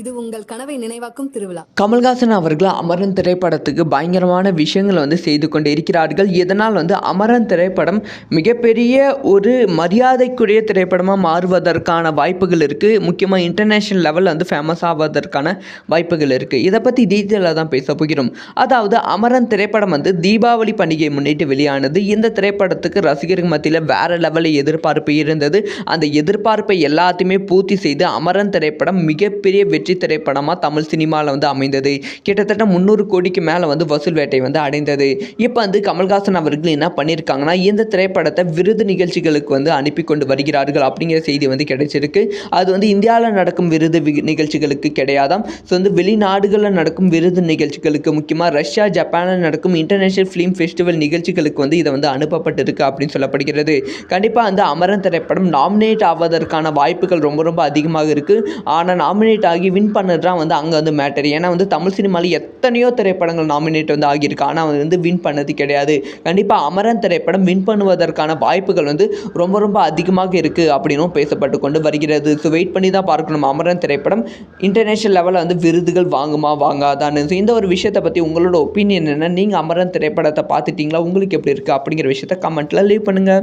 இது உங்கள் கனவை நினைவாக்கும் திருவிழா. கமல்ஹாசன் அவர்கள் அமரன் திரைப்படத்துக்கு பயங்கரமான விஷயங்களை வந்து செய்து கொண்டு இருக்கிறார்கள். இதனால் வந்து அமரன் திரைப்படம் மிகப்பெரிய ஒரு மரியாதைக்குரிய திரைப்படமாக மாறுவதற்கான வாய்ப்புகள் இருக்குது முக்கியமாக இன்டர்நேஷ்னல் லெவலில் வந்து ஃபேமஸ் ஆவதற்கான வாய்ப்புகள் இருக்குது இதை பற்றி டீட்டெயிலாக தான் பேச போகிறோம். அதாவது அமரன் திரைப்படம் வந்து தீபாவளி பண்டிகையை முன்னிட்டு வெளியானது. இந்த திரைப்படத்துக்கு ரசிகர்கள் மத்தியில் வேறு லெவலில் எதிர்பார்ப்பு இருந்தது. அந்த எதிர்பார்ப்பை எல்லாத்தையுமே பூர்த்தி செய்து அமரன் திரைப்படம் மிகப்பெரிய வெற்றி திரைப்படமாக தமிழ் சினிமாவில் வந்து அமைந்தது. கிட்டத்தட்ட முந்நூறு கோடிக்கு மேலே வந்து வசூல் வேட்டை வந்து அடைந்தது. இப்போ வந்து கமல்ஹாசன் அவர்கள் என்ன பண்ணியிருக்காங்கன்னா இந்த திரைப்படத்தை விருது நிகழ்ச்சிகளுக்கு வந்து அனுப்பி கொண்டு வருகிறார்கள் அப்படிங்கிற செய்தி வந்து கிடைச்சிருக்கு. அது வந்து இந்தியாவில் நடக்கும் விருது நிகழ்ச்சிகளுக்கு கிடையாதாம். ஸோ வந்து வெளிநாடுகளில் நடக்கும் விருது நிகழ்ச்சிகளுக்கு முக்கியமாக ரஷ்யா ஜப்பானில் நடக்கும் இன்டர்நேஷனல் ஃபிலிம் ஃபெஸ்டிவல் நிகழ்ச்சிகளுக்கு வந்து இதை வந்து அனுப்பப்பட்டிருக்கு அப்படின்னு சொல்லப்படுகிறது. கண்டிப்பாக அந்த அமரன் திரைப்படம் நாமினேட் ஆவதற்கான வாய்ப்புகள் ரொம்ப ரொம்ப அதிகமாக இருக்குது ஆனால் நாமினேட் ஆகி வின் பண்ணதுதான் வந்து அங்கே வந்து மேட்டர் ஏன்னா வந்து தமிழ் சினிமாவில் எத்தனையோ திரைப்படங்கள் நாமினேட் வந்து ஆகியிருக்கு. ஆனால் அது வந்து வின் பண்ணது கிடையாது. கண்டிப்பாக அமரன் திரைப்படம் வின் பண்ணுவதற்கான வாய்ப்புகள் வந்து ரொம்ப ரொம்ப அதிகமாக இருக்குது அப்படின்னும் பேசப்பட்டு கொண்டு வருகிறது. ஸோ வெயிட் பண்ணி தான் பார்க்கணும். அமரன் திரைப்படம் இன்டர்நேஷனல் லெவலில் வந்து விருதுகள் வாங்குமா வாங்காதான்னு. ஸோ இந்த ஒரு விஷயத்தை பற்றி உங்களோட ஒப்பீனியன் என்ன நீங்கள் அமரன் திரைப்படத்தை பார்த்துட்டீங்களா? உங்களுக்கு எப்படி இருக்குது அப்படிங்கிற விஷயத்த கமெண்ட்டில் லீவ் பண்ணுங்கள்